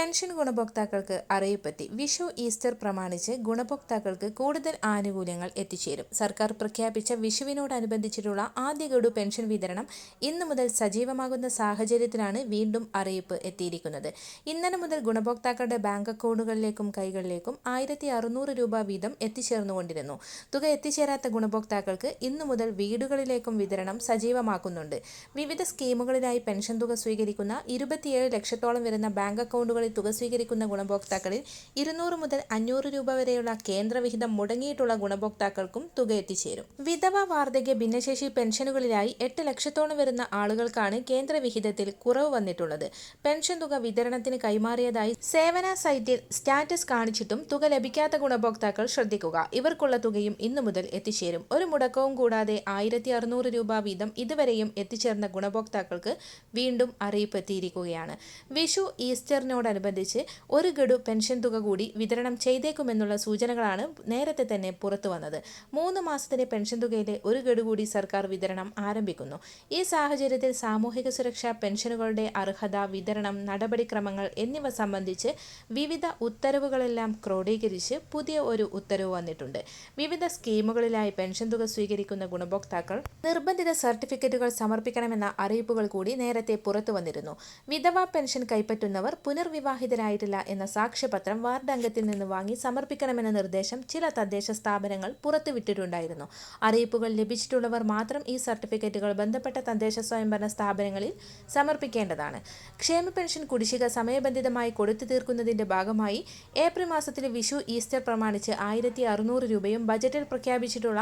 Pension ഗുണഭോക്താക്കൾക്ക് അറിയിപ്പെത്തി Vishu Easter പ്രമാണിച്ച് ഗുണഭോക്താക്കൾക്ക് കൂടുതൽ ആനുകൂല്യങ്ങൾ എത്തിച്ചേരും. സർക്കാർ പ്രഖ്യാപിച്ച വിഷുവിനോടനുബന്ധിച്ചിട്ടുള്ള ആദ്യ ഗഡു പെൻഷൻ വിതരണം ഇന്നു മുതൽ സജീവമാകുന്ന സാഹചര്യത്തിലാണ് വീണ്ടും അറിയിപ്പ് എത്തിയിരിക്കുന്നത്. ഇന്നലെ മുതൽ ഗുണഭോക്താക്കളുടെ ബാങ്ക് അക്കൗണ്ടുകളിലേക്കും കൈകളിലേക്കും ആയിരത്തി അറുന്നൂറ് രൂപ വീതം എത്തിച്ചേർന്നുകൊണ്ടിരുന്നു. തുക എത്തിച്ചേരാത്ത ഗുണഭോക്താക്കൾക്ക് ഇന്നു മുതൽ വീടുകളിലേക്കും വിതരണം സജീവമാക്കുന്നുണ്ട്. വിവിധ സ്കീമുകളിലായി പെൻഷൻ തുക സ്വീകരിക്കുന്ന ഇരുപത്തിയേഴ് ലക്ഷത്തോളം വരുന്ന ബാങ്ക് അക്കൗണ്ടുകളിൽ തുക സ്വീകരിക്കുന്ന ഗുണഭോക്താക്കളിൽ ഇരുന്നൂറ് മുതൽ അഞ്ഞൂറ് രൂപ വരെയുള്ള കേന്ദ്രവിഹിതം മുടങ്ങിയിട്ടുള്ള ഗുണഭോക്താക്കൾക്കും തുക എത്തിച്ചേരും. വിധവ വാർദ്ധക്യ ഭിന്നശേഷി പെൻഷനുകളിലായി എട്ട് ലക്ഷത്തോളം വരുന്ന ആളുകൾക്കാണ് കേന്ദ്രവിഹിതത്തിൽ കുറവ് വന്നിട്ടുള്ളത്. പെൻഷൻ തുക വിതരണത്തിന് കൈമാറിയതായി സേവന സൈറ്റിൽ സ്റ്റാറ്റസ് കാണിച്ചിട്ടും തുക ലഭിക്കാത്ത ഗുണഭോക്താക്കൾ ശ്രദ്ധിക്കുക. ഇവർക്കുള്ള തുകയും ഇന്നു മുതൽ എത്തിച്ചേരും. ഒരു മുടക്കവും കൂടാതെ ആയിരത്തി അറുന്നൂറ് രൂപ വീതം ഇതുവരെയും എത്തിച്ചേർന്ന ഗുണഭോക്താക്കൾക്ക് വീണ്ടും അറിയിപ്പ് എത്തിയിരിക്കുകയാണ് വിഷു ഈസ്റ്ററിനോട് ദിനത്തോടനുബന്ധിച്ച് ഒരു ഗഡു പെൻഷൻ തുക കൂടി വിതരണം ചെയ്തേക്കുമെന്നുള്ള സൂചനകളാണ് നേരത്തെ തന്നെ പുറത്തു വന്നത്. മൂന്ന് മാസത്തിന്റെ പെൻഷൻ തുകയിലെ ഒരു ഗഡു കൂടി സർക്കാർ വിതരണം ആരംഭിക്കുന്നു. ഈ സാഹചര്യത്തിൽ സാമൂഹിക സുരക്ഷാ പെൻഷനുകളുടെ അർഹത വിതരണം നടപടിക്രമങ്ങൾ എന്നിവ സംബന്ധിച്ച് വിവിധ ഉത്തരവുകളെല്ലാം ക്രോഡീകരിച്ച് പുതിയ ഒരു ഉത്തരവ് വന്നിട്ടുണ്ട്. വിവിധ സ്കീമുകളിലായി പെൻഷൻ തുക സ്വീകരിക്കുന്ന ഗുണഭോക്താക്കൾ നിർബന്ധിത സർട്ടിഫിക്കറ്റുകൾ സമർപ്പിക്കണമെന്ന അറിയിപ്പുകൾ കൂടി നേരത്തെ പുറത്തു വന്നിരുന്നു. വിധവാ പെൻഷൻ കൈപ്പറ്റുന്നവർ പുനർവി വിവാഹിതരായിട്ടില്ല എന്ന സാക്ഷ്യപത്രം വാർഡ് അംഗത്തിൽ നിന്ന് വാങ്ങി സമർപ്പിക്കണമെന്ന നിർദ്ദേശം ചില തദ്ദേശ സ്ഥാപനങ്ങൾ പുറത്തുവിട്ടിട്ടുണ്ടായിരുന്നു. അറിയിപ്പുകൾ ലഭിച്ചിട്ടുള്ളവർ മാത്രം ഈ സർട്ടിഫിക്കറ്റുകൾ ബന്ധപ്പെട്ട തദ്ദേശ സ്വയംഭരണ സ്ഥാപനങ്ങളിൽ സമർപ്പിക്കേണ്ടതാണ്. ക്ഷേമ പെൻഷൻ കുടിശ്ശിക സമയബന്ധിതമായി കൊടുത്തു തീർക്കുന്നതിന്റെ ഭാഗമായി ഏപ്രിൽ മാസത്തിലെ വിഷു ഈസ്റ്റർ പ്രമാണിച്ച് ആയിരത്തി അറുന്നൂറ് രൂപയും ബജറ്റിൽ പ്രഖ്യാപിച്ചിട്ടുള്ള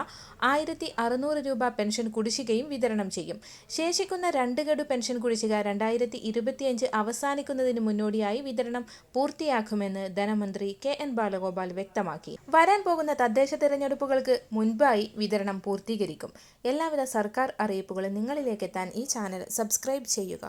ആയിരത്തി അറുന്നൂറ് രൂപ പെൻഷൻ കുടിശ്ശികയും വിതരണം ചെയ്യും. ശേഷിക്കുന്ന രണ്ട് ഗഡു പെൻഷൻ കുടിശ്ശിക രണ്ടായിരത്തി ഇരുപത്തിയഞ്ച് അവസാനിക്കുന്നതിന് മുന്നോടിയായി വിതരണം പൂർത്തിയാക്കുമെന്ന് ധനമന്ത്രി കെ എൻ ബാലഗോപാൽ വ്യക്തമാക്കി. വരാൻ പോകുന്ന തദ്ദേശ തിരഞ്ഞെടുപ്പുകൾക്ക് മുൻപായി വിതരണം പൂർത്തീകരിക്കും. എല്ലാവിധ സർക്കാർ അറിയിപ്പുകളും നിങ്ങളിലേക്ക് എത്താൻ ഈ ചാനൽ സബ്സ്ക്രൈബ് ചെയ്യുക.